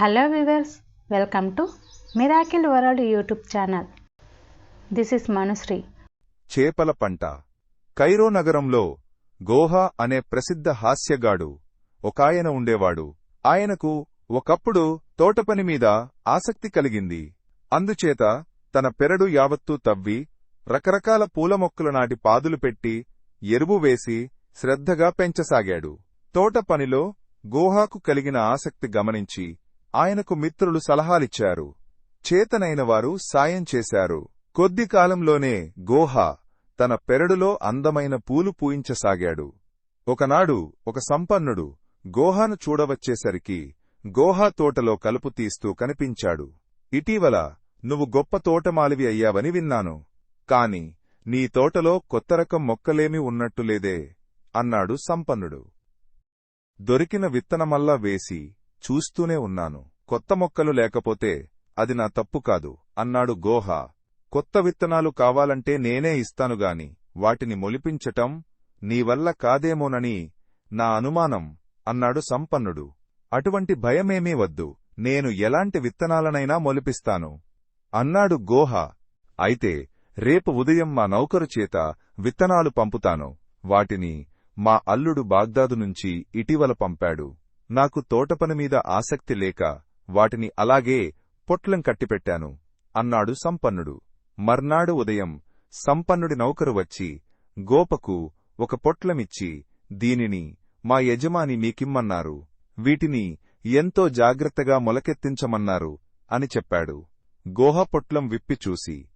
Hello viewers welcome to miracle world YouTube channel this is Manushri చేపల పంట. Cairo నగరంలో గోహా అనే ప్రసిద్ధ హాస్యగాడు ఒకాయన ఉండేవాడు. ఆయనకు ఒకప్పుడు తోటపని మీద ఆసక్తి కలిగింది. అందుచేత తన పెరడు యావత్తూ తవ్వి రకరకాల పూల మొక్కలు నాటి పాదులు పెట్టి ఎరువు వేసి శ్రద్ధగా పెంచసాగాడు. తోట పనిలో గోహాకు కలిగిన ఆసక్తి గమనించి ఆయనకు మిత్రులు సలహాలిచ్చారు. చేతనైన వారు సాయం చేశారు. కొద్ది కాలంలోనే గోహా తన పెరడులో అందమైన పూలు పూయించసాగాడు. ఒకనాడు ఒక సంపన్నుడు గోహాను చూడవచ్చేసరికి గోహా తోటలో కలుపు తీస్తూ కనిపించాడు. ఇటీవల నువ్వు గొప్ప తోటమాలివి అయ్యావని విన్నాను. కాని నీ తోటలో కొత్త రకం మొక్కలేమీ ఉన్నట్టులేదే అన్నాడు సంపన్నుడు. దొరికిన విత్తనమల్లా వేసి చూస్తూనే ఉన్నాను. కొత్త మొక్కలు లేకపోతే అది నా తప్పు కాదు అన్నాడు గోహా. కొత్త విత్తనాలు కావాలంటే నేనే ఇస్తానుగాని వాటిని మొలిపించటం నీవల్ల కాదేమోనని నా అనుమానం అన్నాడు సంపన్నుడు. అటువంటి భయమేమీ వద్దు నేను ఎలాంటి విత్తనాలనైనా మొలిపిస్తాను అన్నాడు గోహ. అయితే రేపు ఉదయం మా నౌకరు చేత విత్తనాలు పంపుతాను వాటిని మా అల్లుడు బాగ్దాదు నుంచి ఇటీవల పంపాడు. నాకు తోటపని మీద ఆసక్తి లేక వాటిని అలాగే పొట్లం కట్టిపెట్టాను అన్నాడు సంపన్నుడు. మర్నాడు ఉదయం సంపన్నుడి నౌకరు వచ్చి గోపకు ఒక పొట్లమిచ్చి దీనిని మా యజమాని మీకిమ్మన్నారు వీటిని ఎంతో జాగ్రత్తగా మొలకెత్తించమన్నారు అని చెప్పాడు. గోహ పొట్లం విప్పిచూసి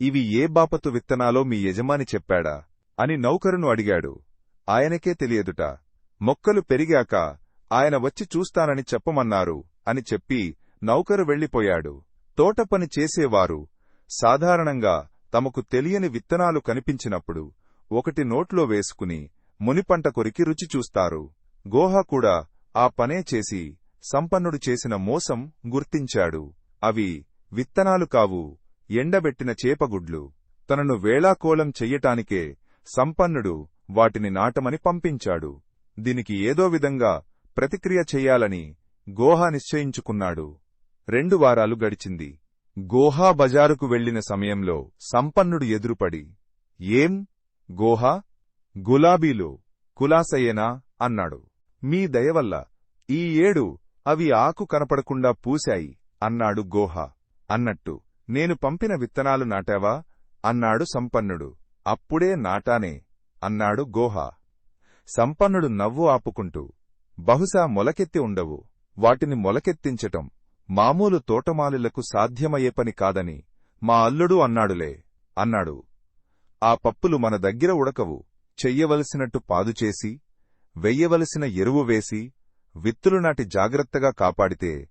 ఇవి ఏ బాపతు విత్తనాలో మీ యజమాని చెప్పాడా అని నౌకరును అడిగాడు. ఆయనకే తెలియదుట. మొక్కలు పెరిగాక ఆయన వచ్చి చూస్తానని చెప్పమన్నారు అని చెప్పి నౌకరు వెళ్ళిపోయాడు తోటపని చేసేవారు సాధారణంగా తమకు తెలియని విత్తనాలు కనిపించినప్పుడు ఒకటి నోట్లో వేసుకుని మునిపంట కొరికి రుచి చూస్తారు. గోహా కూడా ఆ పనే చేసి సంపన్నుడు చేసిన మోసం గుర్తించాడు. అవి విత్తనాలు కావు ఎండబెట్టిన చేపగుడ్లు. తనను వేళాకోళం చెయ్యటానికే సంపన్నుడు వాటిని నాటమని పంపించాడు. దీనికి ఏదో విధంగా ప్రతిక్రియ చెయ్యాలని గోహా నిశ్చయించుకున్నాడు. రెండు వారాలు గడిచింది. గోహా బజారుకు వెళ్ళిన సమయంలో సంపన్నుడు ఎదురుపడి ఏం? గోహా? గులాబీలు? కులాసయ్యేనా అన్నాడు. మీ దయవల్ల ఈ ఏడు అవి ఆకు కనపడకుండా పూశాయి అన్నాడు గోహా. అన్నట్టు నేను పంపిన విత్తనాలు నాటావా అన్నాడు సంపన్నుడు. అప్పుడే నాటానే అన్నాడు గోహా. సంపన్నుడు నవ్వు ఆపుకుంటూ బహుశా మొలకెత్తి ఉండవు. వాటిని మొలకెత్తించటం మామూలు తోటమాలిలకు సాధ్యమయ్యే పని కాదని మా అల్లుడు అన్నాడులే అన్నాడు. ఆ పప్పులు మన దగ్గర ఉడకవు. చెయ్యవలసినట్టు పాదుచేసి వెయ్యవలసిన ఎరువు వేసి విత్తులు నాటి జాగ్రత్తగా కాపాడితే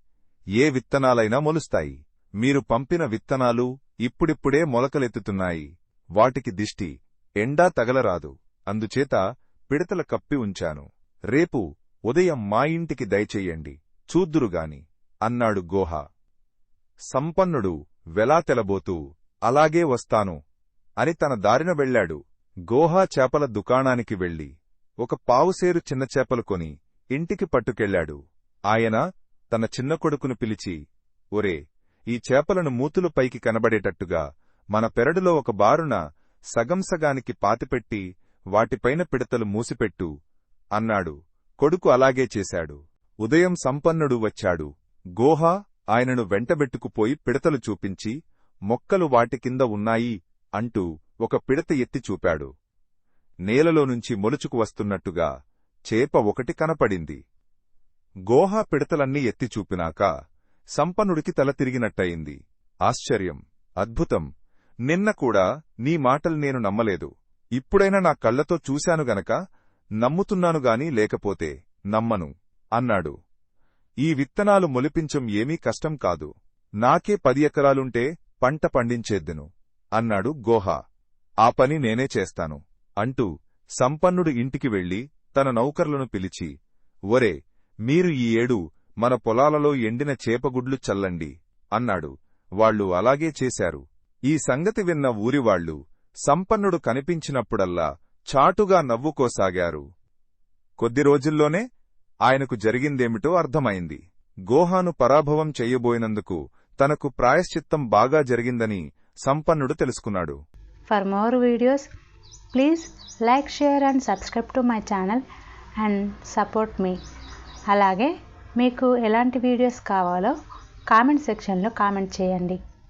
ఏ విత్తనాలైనా మొలుస్తాయి. మీరు పంపిన విత్తనాలు ఇప్పుడిప్పుడే మొలకలెత్తుతున్నాయి. వాటికి దిష్టి ఎండా తగలరాదు. అందుచేత పిడతల కప్పి ఉంచాను. రేపు ఉదయం మా ఇంటికి దయచెయ్యండి చూద్దురుగాని అన్నాడు గోహా. సంపన్నుడు వెలా తెలబోతూ అలాగే వస్తాను అని తన దారిన వెళ్ళాడు గోహా చేపల దుకాణానికి వెళ్ళి ఒక పావుసేరు చిన్న చేపలు కొని ఇంటికి పట్టుకెళ్ళాడు ఆయన తన చిన్న కొడుకును పిలిచి ఒరే ఈ చేపలను మూతులు పైకి కనబడేటట్టుగా మన పెరడులో ఒక బారున సగం సగానికి పాతిపెట్టి వాటిపైన పిడతలు మూసిపెట్టు అన్నాడు. కొడుకు అలాగే చేశాడు. ఉదయం సంపన్నుడు వచ్చాడు. గోహా ఆయనను వెంటబెట్టుకుపోయి పిడతలు చూపించి మొక్కలు వాటి కింద ఉన్నాయి అంటూ ఒక పిడత ఎత్తి చూపాడు. నేలలో నుంచి మొలుచుకు వస్తున్నట్టుగా చేప ఒకటి కనపడింది. గోహా పిడతలన్నీ ఎత్తి చూపినాక సంపన్నుడికి తల తిరిగినట్టయింది. ఆశ్చర్యం! అద్భుతం! నిన్న కూడా నీ మాటలు నేను నమ్మలేదు. ఇప్పుడైనా నా కళ్ళతో చూశాను గనక నమ్ముతున్నానుగాని లేకపోతే నమ్మను అన్నాడు. ఈ విత్తనాలు మొలిపించం ఏమీ కష్టం కాదు. నాకే పది ఎకరాలుంటే పంట పండించేద్దెను అన్నాడు గోహా. ఆ పని నేనే చేస్తాను అంటూ సంపన్నుడు ఇంటికి వెళ్ళి తన నౌకర్లను పిలిచి ఒరే మీరు ఈ ఏడు మన పొలాలలో ఎండిన చేపగుడ్లు చల్లండి అన్నాడు. వాళ్ళు అలాగే చేశారు. ఈ సంగతి విన్న ఊరివాళ్ళు సంపన్నుడు కనిపించినప్పుడల్లా చాటుగా నవ్వుకోసాగారు. కొద్ది రోజుల్లోనే ఆయనకు జరిగిందేమిటో అర్థమైంది. గోహాను పరాభవం చెయ్యబోయినందుకు తనకు ప్రాయశ్చిత్తం బాగా జరిగిందని సంపన్నుడు తెలుసుకున్నాడు. For more videos please like share and subscribe to my channel and support మీ అలాగే మీకు ఎలాంటి వీడియోస్ కావాలో కామెంట్ సెక్షన్లో కామెంట్ చేయండి.